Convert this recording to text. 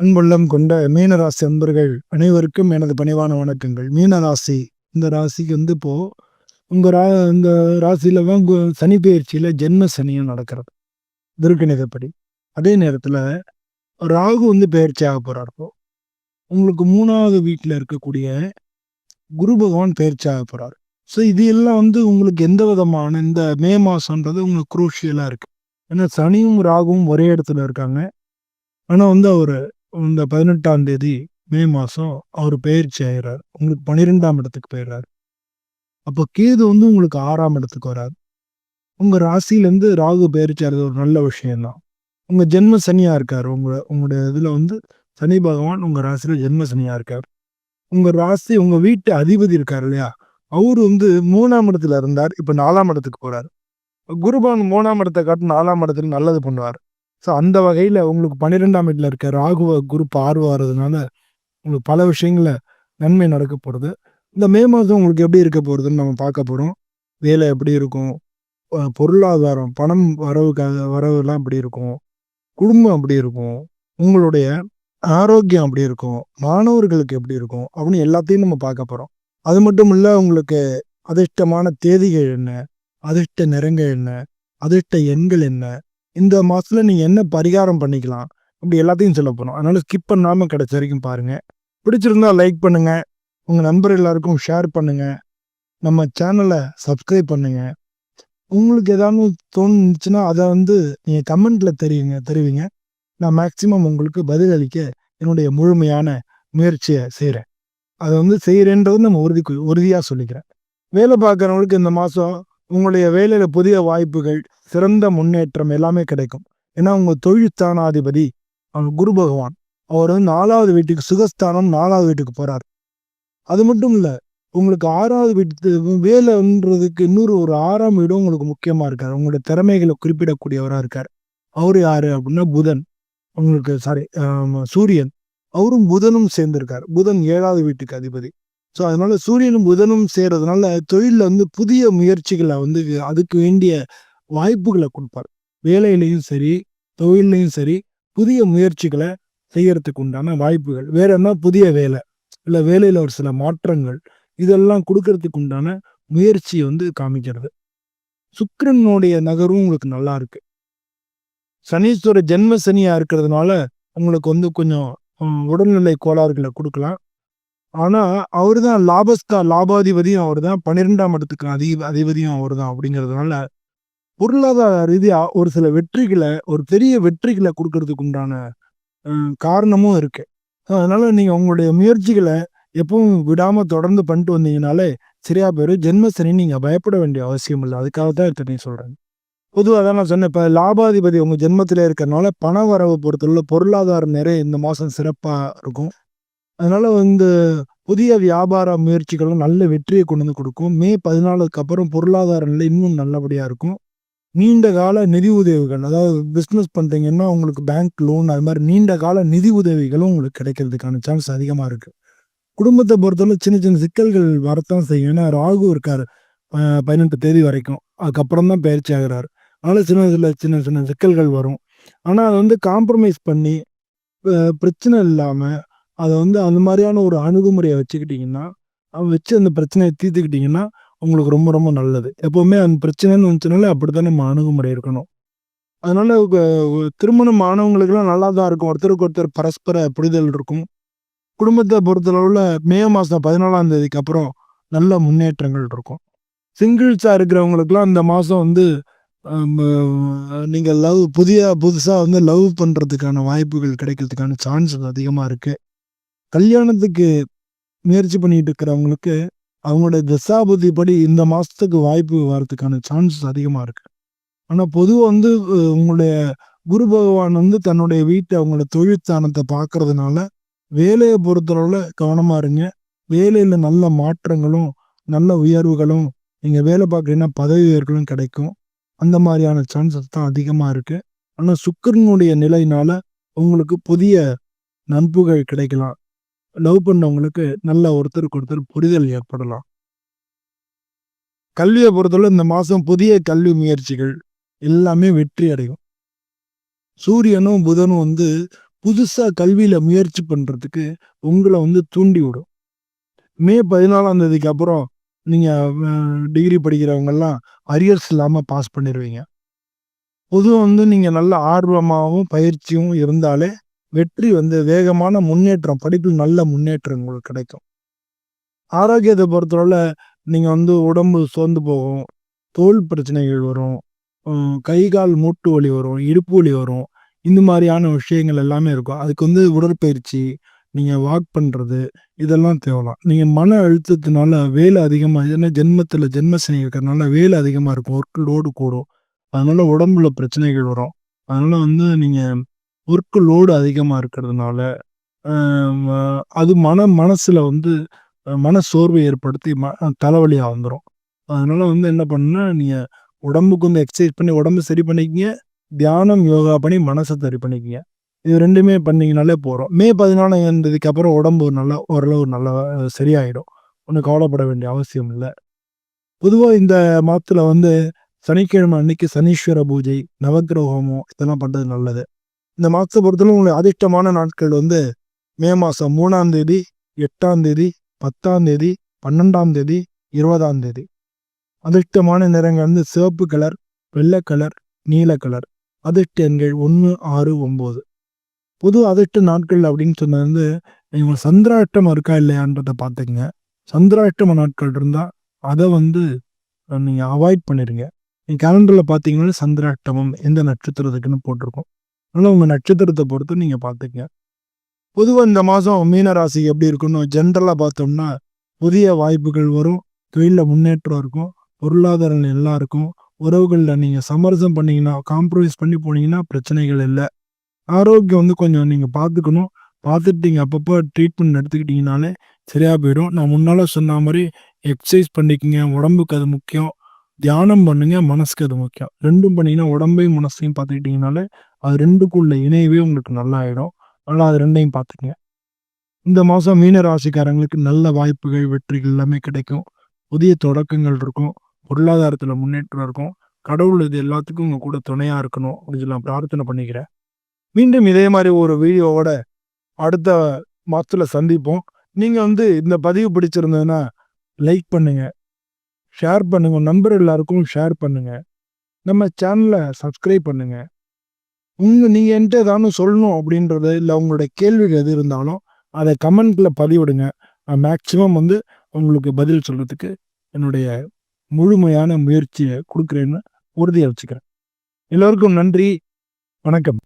அன்புள்ளம் கொண்ட மீனராசி அன்பர்கள் அனைவருக்கும் எனது பணிவான வணக்கங்கள். மீனராசி இந்த ராசிக்கு வந்து இப்போ உங்க ரா இந்த ராசியில தான் சனி பயிற்சியில ஜென்ம சனியும் நடக்கிறது. திருக்கணிதப்படி. அதே நேரத்துல ராகு வந்து பயிற்சி ஆக போறார் உங்களுக்கு மூணாவது வீட்டில் இருக்கக்கூடிய குரு பகவான் பயிற்சி ஆக போறார். ஸோ இது எல்லாம் வந்து உங்களுக்கு எந்த விதமான இந்த மே மாசம்ன்றது உங்களுக்கு குரூஷியலாக இருக்கு. ஏன்னா சனியும் ராகுவும் ஒரே இடத்துல இருக்காங்க. ஆனால் வந்து அவர் இந்த பதினெட்டாம் தேதி மே மாதம் அவர் பயிற்சி ஆகிறார் உங்களுக்கு பன்னிரெண்டாம் இடத்துக்கு போயிடுறாரு. அப்போ கேது வந்து உங்களுக்கு ஆறாம் இடத்துக்கு வராது உங்கள் ராசியிலேருந்து ராகு பயிற்சி ஆகிறது ஒரு நல்ல விஷயம்தான். உங்கள் ஜென்ம சனியாக இருக்கார். உங்கள் உங்களுடைய இதில் வந்து சனி பகவான் உங்கள் ராசியில் ஜென்ம சனியாக இருக்கார். உங்கள் ராசி உங்கள் வீட்டு அதிபதி இருக்கார் இல்லையா? அவர் வந்து மூணாம் இடத்துல இருந்தார். இப்போ நாலாம் இடத்துக்கு போகிறார் குருபான் மூணாம் இடத்தை காட்டு நாலாம் இடத்துல நல்லது பண்ணுவார். ஸோ அந்த வகையில் உங்களுக்கு பன்னிரெண்டாம் வீட்டில் இருக்க ராகுவ குரு பார்வை ஆகிறதுனால உங்களுக்கு பல விஷயங்கள நன்மை நடக்க போகிறது இந்த மே மாதம் உங்களுக்கு எப்படி இருக்க போகிறதுன்னு நம்ம பார்க்க போகிறோம் வேலை எப்படி இருக்கும்? பொருளாதாரம் பணம் வரவுக்காக வரவுலாம் எப்படி இருக்கும்? குடும்பம் எப்படி இருக்கும்? உங்களுடைய ஆரோக்கியம் எப்படி இருக்கும்? மாணவர்களுக்கு எப்படி இருக்கும்? அப்படின்னு எல்லாத்தையும் நம்ம பார்க்க போகிறோம் அது மட்டும் இல்லை உங்களுக்கு அதிர்ஷ்டமான தேதிகள் என்ன? அதிர்ஷ்ட நிறங்கள் என்ன? அதிர்ஷ்ட எண்கள் என்ன? இந்த மாதத்தில் நீங்கள் என்ன பரிகாரம் பண்ணிக்கலாம்? அப்படி எல்லாத்தையும் சொல்ல போகிறோம் அதனால் ஸ்கிப் பண்ணாமல் கிடைச்ச வரைக்கும் பாருங்கள் பிடிச்சிருந்தா லைக் பண்ணுங்கள் உங்கள் நண்பர் எல்லாருக்கும் ஷேர் பண்ணுங்கள் நம்ம சேனலை சப்ஸ்கிரைப் பண்ணுங்கள் உங்களுக்கு ஏதாவது தோணுச்சுன்னா அதை வந்து நீங்கள் கமெண்ட்டில் தெரியுங்க தெரிவிங்க. நான் மேக்சிமம் உங்களுக்கு பதிலளிக்க என்னுடைய முழுமையான முயற்சியை செய்கிறேன் அதை வந்து செய்கிறேன்றது நம்ம உறுதி உறுதியாக சொல்லிக்கிறேன். வேலை பார்க்குறவங்களுக்கு இந்த மாதம் உங்களுடைய வேலையில் புதிய வாய்ப்புகள் சிறந்த முன்னேற்றம் எல்லாமே கிடைக்கும். ஏன்னா அவங்க தொழிற்சானாதிபதி அவர் குரு பகவான் அவர் வந்து நாலாவது வீட்டுக்கு சுகஸ்தானம் நாலாவது வீட்டுக்கு போகிறார் அது மட்டும் இல்லை உங்களுக்கு ஆறாவது வீட்டு வேலைன்றதுக்கு இன்னொரு ஒரு ஆறாம் வீடும் உங்களுக்கு முக்கியமாக இருக்கார். உங்களுடைய திறமைகளை குறிப்பிடக்கூடியவராக இருக்கார். அவர் யார் அப்படின்னா புதன். உங்களுக்கு சாரி சூரியன். அவரும் புதனும் சேர்ந்திருக்கார். புதன் ஏழாவது வீட்டுக்கு அதிபதி. ஸோ அதனால சூரியனும் புதனும் சேர்றதுனால தொழிலில் வந்து புதிய முயற்சிகளை வந்து அதுக்கு வேண்டிய வாய்ப்புகளை கொடுப்பார். வேலையிலையும் சரி தொழிலையும் சரி புதிய முயற்சிகளை செய்யறதுக்கு உண்டான வாய்ப்புகள். வேற என்ன? புதிய வேலை. இல்லை வேலையில் ஒரு சில மாற்றங்கள். இதெல்லாம் கொடுக்கறதுக்கு உண்டான முயற்சியை வந்து காமிக்கிறது. சுக்கரனுடைய நகரும் உங்களுக்கு நல்லா இருக்கு. சனீஸ்வர ஜென்ம சனியா இருக்கிறதுனால உங்களுக்கு வந்து கொஞ்சம் உடல்நிலை கோளாறுகளை கொடுக்கலாம். ஆனா அவர் தான் லாபஸ்தா லாபாதிபதியும் அவர் தான் பன்னிரெண்டாம் இடத்துக்கு அதிக அதிபதியும் அவர் தான் அப்படிங்கிறதுனால பொருளாதார ரீதியாக ஒரு சில வெற்றிகளை ஒரு பெரிய வெற்றிகளை கொடுக்கறதுக்கு உண்டான காரணமும் இருக்கு. அதனால நீங்கள் உங்களுடைய முயற்சிகளை எப்பவும் விடாமல் தொடர்ந்து பண்ணிட்டு வந்தீங்கனாலே சரியா பேர் ஜென்மசனி நீங்கள் பயப்பட வேண்டிய அவசியம் இல்லை. அதுக்காக தான் இத்தனை சொல்கிறேன் பொதுவாக தான் நான் சொன்னேன். இப்போ லாபாதிபதி உங்கள் ஜென்மத்தில் இருக்கிறனால பண வரவு பொறுத்தவரை பொருளாதாரம் நிறைய இந்த மாதம் சிறப்பாக இருக்கும். அதனால் வந்து புதிய வியாபார முயற்சிகளும் நல்ல வெற்றியை கொண்டு வந்து கொடுக்கும். மே பதினாலுக்கு அப்புறம் பொருளாதார நிலை இன்னும் நல்லபடியாக இருக்கும். நீண்ட கால நிதி உதவிகள் அதாவது பிஸ்னஸ் பண்ணுறீங்கன்னா உங்களுக்கு பேங்க் லோன் அது மாதிரி நீண்ட கால நிதி உதவிகளும் உங்களுக்கு கிடைக்கிறதுக்கான சான்ஸ் அதிகமாக இருக்கு. குடும்பத்தை பொறுத்தவரை சின்ன சின்ன சிக்கல்கள் வரத்தான் செய்யும். ஏன்னா ராகு இருக்கார் பதினெட்டு தேதி வரைக்கும். அதுக்கப்புறம் தான் பயிற்சி ஆகிறார். அதனால் சின்ன சின்ன சின்ன சின்ன சிக்கல்கள் வரும். ஆனால் அதை வந்து காம்ப்ரமைஸ் பண்ணி பிரச்சனை இல்லாமல் அதை வந்து அந்த மாதிரியான ஒரு அணுகுமுறையை வச்சுக்கிட்டிங்கன்னா வச்சு அந்த பிரச்சனையை தீர்த்துக்கிட்டிங்கன்னா உங்களுக்கு ரொம்ப ரொம்ப நல்லது. எப்போவுமே அந்த பிரச்சனைன்னு வந்துச்சுனாலே அப்படி தான் நம்ம அணுகுமுறை இருக்கணும். அதனால திருமணம் ஆனவங்களுக்குலாம் நல்லா தான் இருக்கும். ஒருத்தருக்கு ஒருத்தர் பரஸ்பர புரிதல் இருக்கும். குடும்பத்தை பொறுத்தளவுல மே மாதம் பதினாலாம் தேதிக்கு அப்புறம் நல்ல முன்னேற்றங்கள் இருக்கும். சிங்கிள்ஸாக இருக்கிறவங்களுக்குலாம் இந்த மாதம் வந்து நீங்கள் நீங்க லவ் புதிய புதுசா வந்து லவ் பண்றதுக்கான வாய்ப்புகள் கிடைக்கிறதுக்கான சான்சஸ் அதிகமா இருக்கு. கல்யாணத்துக்கு முயற்சி பண்ணிட்டு இருக்கிறவங்களுக்கு அவங்களோட தசாபுத்தி படி இந்த மாசத்துக்கு வாய்ப்பு வர்றதுக்கான சான்சஸ் அதிகமா இருக்கு. ஆனா பொதுவா வந்து உங்களுடைய குரு பகவான் வந்து தன்னுடைய வீட்டை அவங்களோட தொழிற்சானத்தை பார்க்கறதுனால வேலையை பொறுத்தளவுல கவனமா இருங்க. வேலையில நல்ல மாற்றங்களும் நல்ல உயர்வுகளும் நீங்க வேலை பார்க்குறீங்கன்னா பதவி உயர்களும் கிடைக்கும். அந்த மாதிரியான சான்சஸ் தான் அதிகமா இருக்கு. ஆனா சுக்கிரனுடைய நிலையினால உங்களுக்கு புதிய நண்புகள் கிடைக்கலாம். லவ் பண்ணவங்களுக்கு நல்ல ஒருத்தருக்கு ஒருத்தர் புரிதல் ஏற்படலாம். கல்வியை பொறுத்தவரை இந்த மாதம் புதிய கல்வி முயற்சிகள் எல்லாமே வெற்றி அடையும். சூரியனும் புதனும் வந்து புதுசாக கல்வியில் முயற்சி பண்ணுறதுக்கு உங்களை வந்து தூண்டி விடும். மே 14ஆம் தேதிக்கு அப்புறம் நீங்கள் டிகிரி படிக்கிறவங்கெல்லாம் அரியர்ஸ் இல்லாமல் பாஸ் பண்ணிடுவீங்க பொதுவாக வந்து நீங்கள் நல்ல ஆர்வமாகவும் பயிற்சியும் இருந்தாலே வெற்றி வந்து வேகமான முன்னேற்றம் படிப்பில் நல்ல முன்னேற்றம் உங்களுக்கு கிடைக்கும். ஆரோக்கியத்தை பொறுத்தவரை நீங்கள் வந்து உடம்பு சோர்ந்து போகும். தோல் பிரச்சனைகள் வரும். கை, கால் மூட்டு வலி வரும். இடுப்பு வலி வரும். இந்த மாதிரியான விஷயங்கள் எல்லாமே இருக்கும். அதுக்கு வந்து உடற்பயிற்சி, நீங்கள் வாக் பண்ணுறது இதெல்லாம் தேவலாம். நீங்கள் மன அழுத்தத்தினால வேலை அதிகமாக ஏன்னா ஜென்மத்தில் ஜென்ம இருக்கிறதுனால இருக்கிறனால வேலை அதிகமாக இருக்கும். ஒர்க் லோடு கூடும். அதனால உடம்புல பிரச்சனைகள் வரும். அதனால் வந்து நீங்கள் ஒர்க் லோடு அதிகமாக இருக்கிறதுனால, அது மன மனசில் வந்து மன சோர்வை ஏற்படுத்தி ம தலைவலியாக வந்துடும் அதனால் வந்து என்ன பண்ணுன்னா நீங்கள் உடம்புக்கு வந்து எக்ஸசைஸ் பண்ணி உடம்பு சரி பண்ணிக்கிங்க. தியானம், யோகா பண்ணி மனசை சரி பண்ணிக்கிங்க. இது ரெண்டுமே பண்ணிங்கனாலே போகிறோம் மே 14ஆம் அப்புறம் உடம்பு நல்லா ஓரளவு நல்லா சரியாயிடும். ஒன்றும் கவலைப்பட வேண்டிய அவசியம் இல்லை. பொதுவாக இந்த மாதத்தில் வந்து சனிக்கிழமை அன்னைக்கு சனீஸ்வர பூஜை, நவக்கிரக இதெல்லாம் பண்ணுறது நல்லது. இந்த மாதத்தை பொறுத்தவரை உங்களுக்கு அதிர்ஷ்டமான நாட்கள் வந்து மே மாதம் மூணாம் தேதி, எட்டாம் தேதி, 10ஆம் தேதி, 12ஆம் தேதி, 20ஆம் தேதி. அதிர்ஷ்டமான நிறங்கள் வந்து சிவப்பு கலர், வெள்ளை கலர், நீல கலர். அதிர்ஷ்ட எண்கள் 1, 6, 9. பொது அதிர்ஷ்ட நாட்கள் அப்படின்னு சொன்னது வந்து நீங்க சந்திராஷ்டமம் இருக்கா இல்லையான்றதை பார்த்துக்கங்க. சந்திராஷ்டம நாட்கள் இருந்தால் அதை வந்து நீங்கள் அவாய்ட் பண்ணிடுங்க நீங்க கேலண்டரில் பார்த்தீங்கன்னா சந்திராஷ்டமம் எந்த நட்சத்திரத்துக்குன்னு போட்டிருக்கும். அதனால் உங்கள் நட்சத்திரத்தை பொறுத்து நீங்கள் பார்த்துக்கங்க. பொதுவாக இந்த மாதம் மீன எப்படி இருக்குன்னு ஜென்ரலாக பார்த்தோம்னா, புதிய வாய்ப்புகள் வரும். தொழிலில் முன்னேற்றம் இருக்கும். பொருளாதாரம் நல்லா இருக்கும். உறவுகளில் நீங்கள் சமரசம் பண்ணிங்கன்னா காம்ப்ரமைஸ் பண்ணி போனீங்கன்னா பிரச்சனைகள் இல்லை ஆரோக்கியம் வந்து கொஞ்சம் நீங்கள் பார்த்துக்கணும். பார்த்துட்டு நீங்கள் அப்பப்போ ட்ரீட்மெண்ட் எடுத்துக்கிட்டிங்கனாலே சரியாக போயிடும். நான் முன்னால் சொன்ன மாதிரி எக்ஸசைஸ் பண்ணிக்கங்க. உடம்புக்கு அது முக்கியம். தியானம் பண்ணுங்க. மனசுக்கு அது முக்கியம். ரெண்டும் பண்ணிங்கன்னா உடம்பையும், மனசையும் பார்த்துக்கிட்டிங்கனாலே அது ரெண்டுக்குள்ள இணைவே உங்களுக்கு நல்லாயிடும். அதனால் அது ரெண்டையும் பார்த்துக்கங்க. இந்த மாதம் மீன ராசிக்காரங்களுக்கு நல்ல வாய்ப்புகள், வெற்றிகள் எல்லாமே கிடைக்கும். புதிய தொடக்கங்கள் இருக்கும். பொருளாதாரத்தில் முன்னேற்றம் இருக்கும். கடவுள் இது எல்லாத்துக்கும் உங்கள் கூட துணையாக இருக்கணும் அப்படின்னு சொல்லி நான் பிரார்த்தனை பண்ணிக்கிறேன். மீண்டும் இதே மாதிரி ஒரு வீடியோவோட அடுத்த மாதத்தில் சந்திப்போம். நீங்கள் வந்து இந்த பதிவு பிடிச்சிருந்ததுன்னா, லைக் பண்ணுங்கள் ஷேர் பண்ணுங்கள் நம்பர் நண்பர் எல்லாருக்கும் ஷேர் பண்ணுங்கள் நம்ம சேனலை சப்ஸ்கிரைப் பண்ணுங்கள் உங்க நீங்க என்கிட்ட ஏதாவது சொல்லணும் அப்படின்றது, இல்லை உங்களுடைய கேள்விகள் எது இருந்தாலும் அதை கமெண்ட்ல பதிவிடுங்க. நான் மேக்சிமம் வந்து உங்களுக்கு பதில் சொல்றதுக்கு என்னுடைய முழுமையான முயற்சியை கொடுக்குறேன்னு உறுதியாக வச்சுக்கிறேன். எல்லோருக்கும் நன்றி. வணக்கம்.